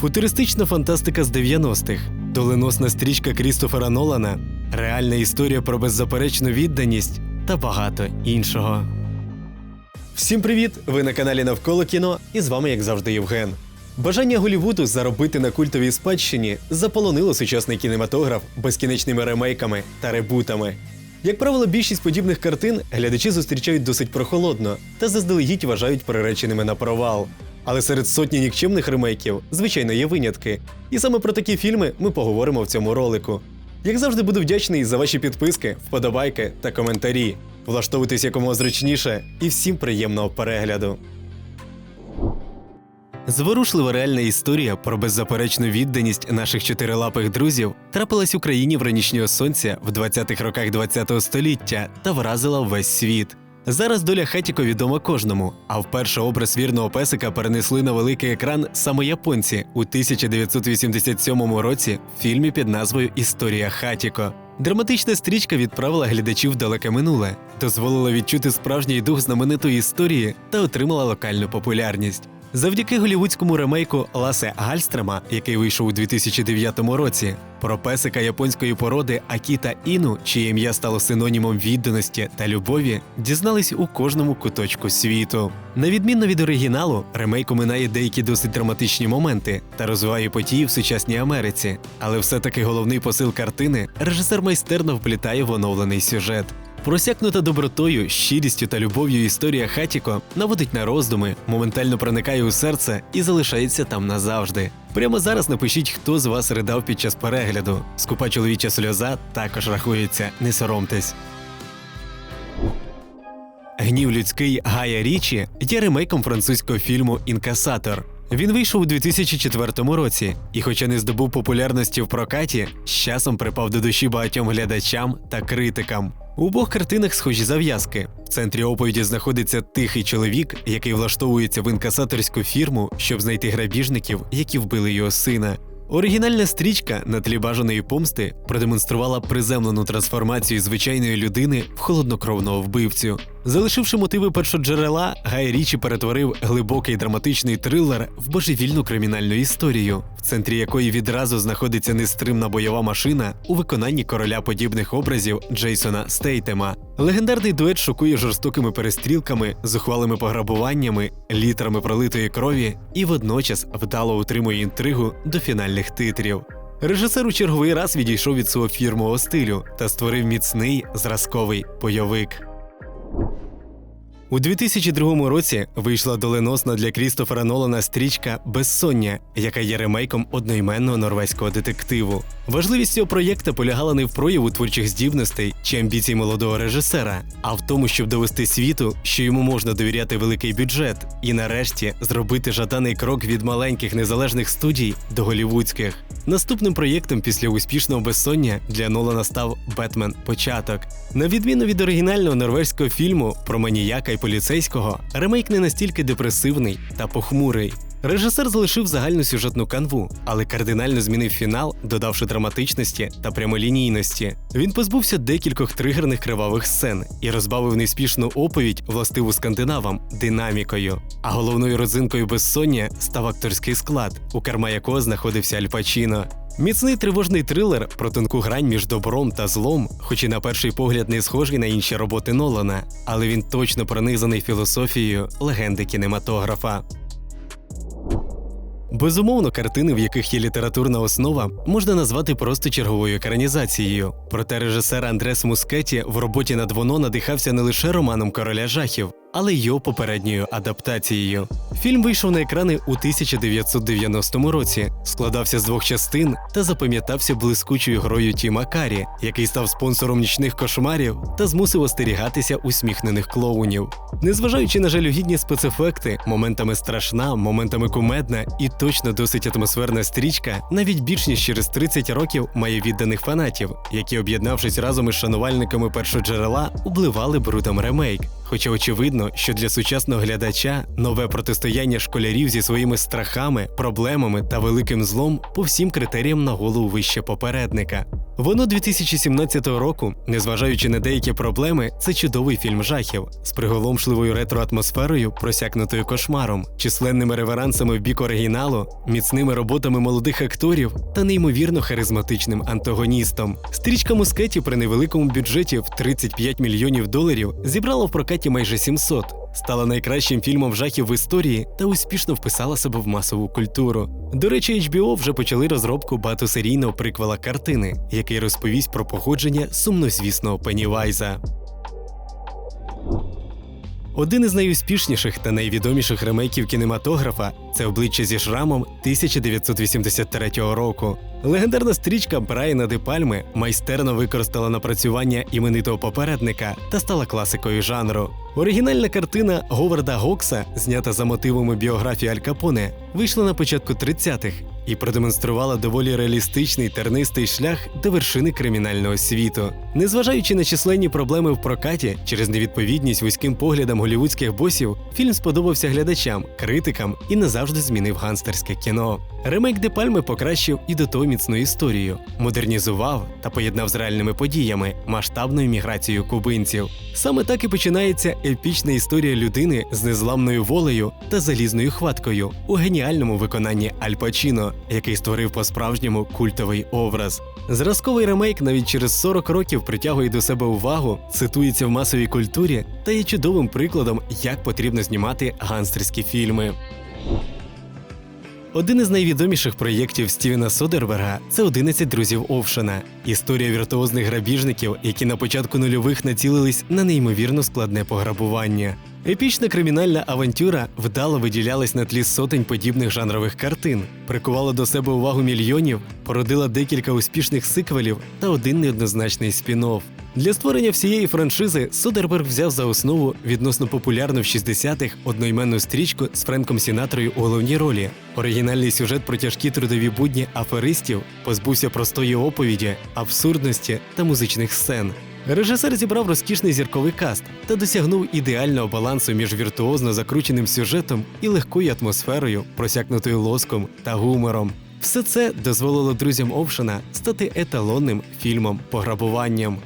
футуристична фантастика з 90-х, доленосна стрічка Крістофера Нолана, реальна історія про беззаперечну відданість та багато іншого. Всім привіт! Ви на каналі Навколо кіно і з вами, як завжди, Євген. Бажання Голівуду заробити на культовій спадщині заполонило сучасний кінематограф безкінечними ремейками та ребутами. Як правило, більшість подібних картин глядачі зустрічають досить прохолодно та заздалегідь вважають приреченими на провал. Але серед сотні нікчемних ремейків, звичайно, є винятки. І саме про такі фільми ми поговоримо в цьому ролику. Як завжди, буду вдячний за ваші підписки, вподобайки та коментарі. Влаштовуйтесь якомога зручніше і всім приємного перегляду. Зворушлива реальна історія про беззаперечну відданість наших чотирилапих друзів трапилась Україні в ранішнього сонця в 20-х роках ХХ століття та вразила весь світ. Зараз доля Хатіко відома кожному, а вперше образ вірного песика перенесли на великий екран саме японці у 1987 році в фільмі під назвою Історія Хатіко. Драматична стрічка відправила глядачів в далеке минуле, дозволила відчути справжній дух знаменитої історії та отримала локальну популярність. Завдяки голівудському ремейку Ласе Гальстрема, який вийшов у 2009 році, про песика японської породи Акіта Іну, чиє ім'я стало синонімом відданості та любові, дізнались у кожному куточку світу. На відміну від оригіналу, ремейк оминає деякі досить драматичні моменти та розвиває події в сучасній Америці. Але все-таки головний посил картини режисер майстерно вплітає в оновлений сюжет. Просякнута добротою, щирістю та любов'ю історія Хатіко наводить на роздуми, моментально проникає у серце і залишається там назавжди. Прямо зараз напишіть, хто з вас ридав під час перегляду. Скупа чоловіча сльоза також рахується, не соромтесь. Гнів людський Гая Річі є ремейком французького фільму Інкасатор. Він вийшов у 2004 році, і, хоча не здобув популярності в прокаті, з часом припав до душі багатьом глядачам та критикам. У обох картинах схожі зав'язки. В центрі оповіді знаходиться тихий чоловік, який влаштовується в інкасаторську фірму, щоб знайти грабіжників, які вбили його сина. Оригінальна стрічка на тлі бажаної помсти продемонструвала приземлену трансформацію звичайної людини в холоднокровного вбивцю. Залишивши мотиви першоджерела, Гай Річі перетворив глибокий драматичний трилер в божевільну кримінальну історію, в центрі якої відразу знаходиться нестримна бойова машина у виконанні короля подібних образів Джейсона Стейтема. Легендарний дует шокує жорстокими перестрілками, зухвалими пограбуваннями, літрами пролитої крові і водночас вдало утримує інтригу до фінальних титрів. Режисер у черговий раз відійшов від свого фірмового стилю та створив міцний зразковий бойовик. У 2002 році вийшла доленосна для Крістофера Нолана стрічка Безсоння, яка є ремейком одноіменного норвезького детективу. Важливість цього проєкта полягала не в прояву творчих здібностей чи амбіцій молодого режисера, а в тому, щоб довести світу, що йому можна довіряти великий бюджет, і нарешті зробити жаданий крок від маленьких незалежних студій до голівудських. Наступним проєктом після успішного безсоння для Нолана став Бетмен Початок. На відміну від оригінального норвезького фільму про маніяка й поліцейського, ремейк не настільки депресивний та похмурий. Режисер залишив загальну сюжетну канву, але кардинально змінив фінал, додавши драматичності та прямолінійності. Він позбувся декількох тригерних кривавих сцен і розбавив неспішну оповідь, властиву скандинавам, динамікою. А головною родзинкою безсоння став акторський склад, у керма якого знаходився Аль Пачіно. Міцний тривожний трилер про тонку грань між добром та злом, хоч і на перший погляд не схожий на інші роботи Нолана, але він точно пронизаний філософією легенди кінематографа. Безумовно, картини, в яких є літературна основа, можна назвати просто черговою екранізацією. Проте режисер Андрес Мускеті в роботі над воно надихався не лише романом короля жахів, але й його попередньою адаптацією. Фільм вийшов на екрани у 1990 році, складався з двох частин та запам'ятався блискучою грою Тіма Карі, який став спонсором нічних кошмарів та змусив остерігатися усміхнених клоунів. Незважаючи на жалюгідні спецефекти, моментами страшна, моментами кумедна і точно досить атмосферна стрічка, навіть більш ніж через 30 років має відданих фанатів, які, об'єднавшись разом із шанувальниками першоджерела, обливали брудом ремейк. Хоча очевидно, що для сучасного глядача нове протистояння школярів зі своїми страхами, проблемами та великим злом по всім критеріям на голову вище попередника. Воно 2017 року, незважаючи на деякі проблеми, це чудовий фільм жахів з приголомшливою ретро-атмосферою, просякнутою кошмаром, численними реверансами в бік оригіналу, міцними роботами молодих акторів та неймовірно харизматичним антагоністом. Стрічка Мускеті при невеликому бюджеті в 35 мільйонів доларів зібрала в прокаті майже 700, стала найкращим фільмом жахів в історії та успішно вписала себе в масову культуру. До речі, HBO вже почали розробку багатосерійного приквела картини, який розповість про походження сумнозвісного Пеннівайза. Один із найуспішніших та найвідоміших ремейків кінематографа це обличчя зі шрамом 1983 року. Легендарна стрічка Брайана Де Пальми майстерно використала напрацювання іменитого попередника та стала класикою жанру. Оригінальна картина Говарда Гокса, знята за мотивами біографії Аль Капоне, вийшла на початку 30-х і продемонструвала доволі реалістичний тернистий шлях до вершини кримінального світу. Незважаючи на численні проблеми в прокаті через невідповідність вузьким поглядам голівудських босів, фільм сподобався глядачам, критикам і назавжди змінив ганстерське кіно. Ремейк Де Пальми покращив і до того міцну історію, модернізував та поєднав з реальними подіями, масштабною міграцією кубинців. Саме так і починається епічна історія людини з незламною волею та залізною хваткою у геніальному виконанні Аль Пачіно, який створив по-справжньому культовий образ. Зразковий ремейк навіть через 40 років притягує до себе увагу, цитується в масовій культурі та є чудовим прикладом, як потрібно знімати ганстерські фільми. Один із найвідоміших проєктів Стівена Содерберга це «11 друзів Овшена. Історія віртуозних грабіжників, які на початку нульових націлились на неймовірно складне пограбування. Епічна кримінальна авантюра вдало виділялась на тлі сотень подібних жанрових картин, прикувала до себе увагу мільйонів, породила декілька успішних сиквелів та один неоднозначний спін-офф. Для створення всієї франшизи Содерберг взяв за основу відносно популярну в 60-х одноіменну стрічку з Френком Сінатрою у головній ролі. Оригінальний сюжет про тяжкі трудові будні аферистів позбувся простої оповіді, абсурдності та музичних сцен. Режисер зібрав розкішний зірковий каст та досягнув ідеального балансу між віртуозно закрученим сюжетом і легкою атмосферою, просякнутою лоском та гумором. Все це дозволило друзям Овшена стати еталонним фільмом пограбуванням.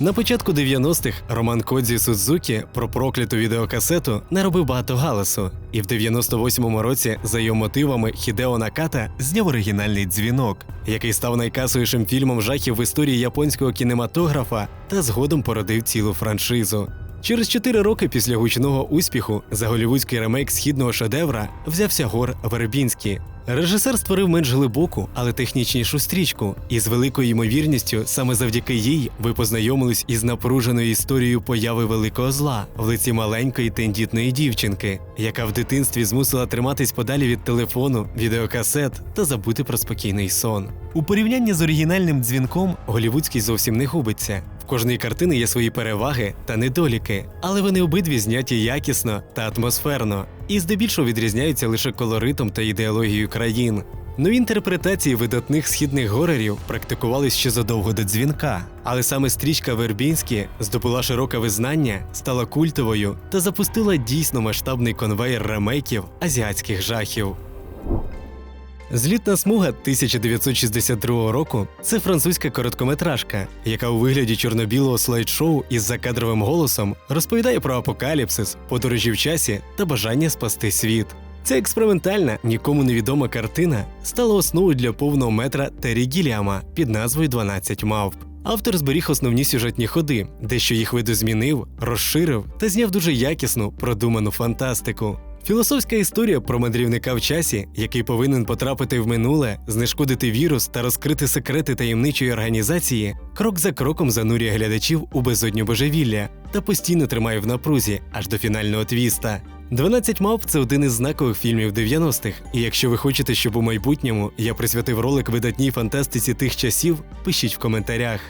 На початку 90-х Роман Кодзі Судзукі про прокляту відеокасету наробив багато галасу, і в 98-му році за його мотивами Хідео Наката зняв оригінальний дзвінок, який став найкасовішим фільмом жахів в історії японського кінематографа та згодом породив цілу франшизу. Через чотири роки після гучного успіху за голівудський ремейк східного шедевра взявся Гор Вербінський. Режисер створив менш глибоку, але технічнішу стрічку, і з великою ймовірністю саме завдяки їй ви познайомились із напруженою історією появи великого зла в лиці маленької тендітної дівчинки, яка в дитинстві змусила триматись подалі від телефону, відеокасет та забути про спокійний сон. У порівнянні з оригінальним дзвінком голівудський зовсім не губиться. В кожної картини є свої переваги та недоліки, але вони обидві зняті якісно та атмосферно, і здебільшого відрізняються лише колоритом та ідеологією країн. Нові інтерпретації видатних східних горерів практикувались ще задовго до дзвінка, але саме стрічка Вербінські здобула широке визнання, стала культовою та запустила дійсно масштабний конвейер ремейків азіатських жахів. Злітна смуга 1962 року це французька короткометражка, яка у вигляді чорно-білого слайд-шоу із закадровим голосом розповідає про апокаліпсис, подорожі в часі та бажання спасти світ. Ця експериментальна, нікому невідома картина стала основою для повного метра Террі Гіліама під назвою «12 мавп. Автор зберіг основні сюжетні ходи, дещо їх видозмінив, розширив та зняв дуже якісну, продуману фантастику. Філософська історія про мандрівника в часі, який повинен потрапити в минуле, знешкодити вірус та розкрити секрети таємничої організації, крок за кроком занурює глядачів у безодню божевілля та постійно тримає в напрузі аж до фінального твіста. «12 мавп» – це один із знакових фільмів 90-х, і якщо ви хочете, щоб у майбутньому я присвятив ролик видатній фантастиці тих часів, пишіть в коментарях.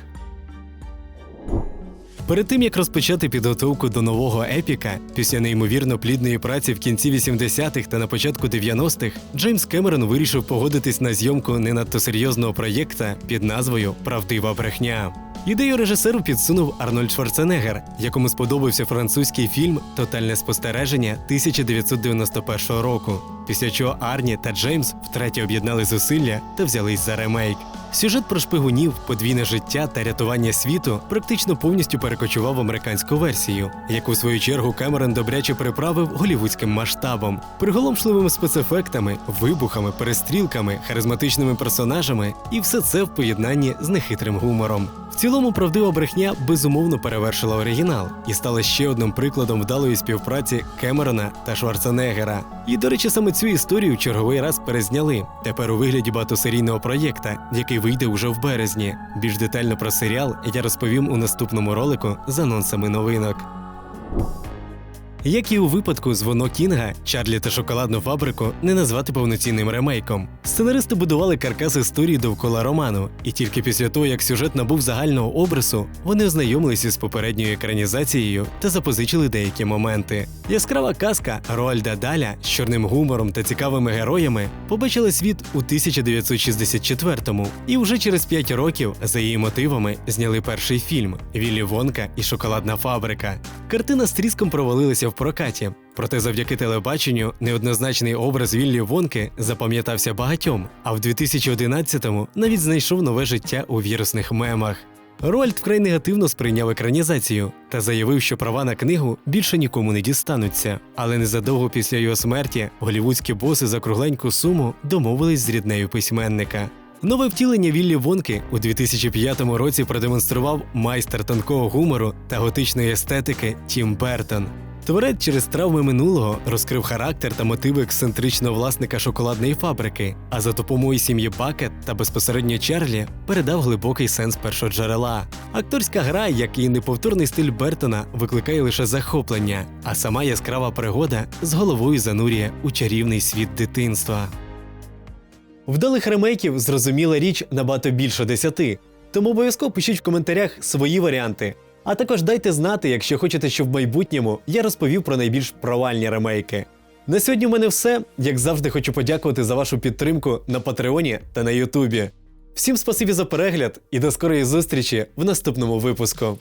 Перед тим як розпочати підготовку до нового епіка, після неймовірно плідної праці в кінці 80-х та на початку 90-х, Джеймс Кемерон вирішив погодитись на зйомку не надто серйозного проєкта під назвою Правдива брехня. Ідею режисеру підсунув Арнольд Шварценеггер, якому сподобався французький фільм Тотальне спостереження 1991 року. Після чого Арні та Джеймс втретє об'єднали зусилля та взялись за ремейк. Сюжет про шпигунів, подвійне життя та рятування світу практично повністю перекочував в американську версію, яку в свою чергу Кемерон добряче приправив голівудським масштабом, приголомшливими спецефектами, вибухами, перестрілками, харизматичними персонажами, і все це в поєднанні з нехитрим гумором. В цілому правдива брехня безумовно перевершила оригінал і стала ще одним прикладом вдалої співпраці Кемерона та Шварценеггера. І, до речі, саме цю історію черговий раз перезняли. Тепер у вигляді багатосерійного проєкта, який вийде уже в березні. Більш детально про серіал я розповім у наступному ролику з анонсами новинок. Як і у випадку з Воно Кінга, Чарлі та шоколадну фабрику не назвати повноцінним ремейком. Сценаристи будували каркас історії довкола роману, і тільки після того, як сюжет набув загального обрису, вони ознайомилися з попередньою екранізацією та запозичили деякі моменти. Яскрава казка Роальда Даля з чорним гумором та цікавими героями побачила світ у 1964-му, і вже через 5 років за її мотивами зняли перший фільм Віллі Вонка і Шоколадна фабрика. Картина з тріском провалилася в прокаті. Проте завдяки телебаченню неоднозначний образ Віллі Вонки запам'ятався багатьом, а в 2011-му навіть знайшов нове життя у вірусних мемах. Роальд вкрай негативно сприйняв екранізацію та заявив, що права на книгу більше нікому не дістануться. Але незадовго після його смерті голівудські боси за кругленьку суму домовились з ріднею письменника. Нове втілення Віллі Вонки у 2005 році продемонстрував майстер тонкого гумору та готичної естетики Тім Бертон. Творець через травми минулого розкрив характер та мотиви ексцентричного власника шоколадної фабрики, а за допомогою сім'ї Бакет та безпосередньо Чарлі передав глибокий сенс першоджерела. Акторська гра, як і неповторний стиль Бертона, викликає лише захоплення, а сама яскрава пригода з головою занурює у чарівний світ дитинства. Вдалих ремейків зрозуміла річ набагато більше десяти. Тому обов'язково пишіть в коментарях свої варіанти. А також дайте знати, якщо хочете, щоб в майбутньому я розповів про найбільш провальні ремейки. На сьогодні в мене все. Як завжди, хочу подякувати за вашу підтримку на Патреоні та на Ютубі. Всім спасибі за перегляд і до скорої зустрічі в наступному випуску.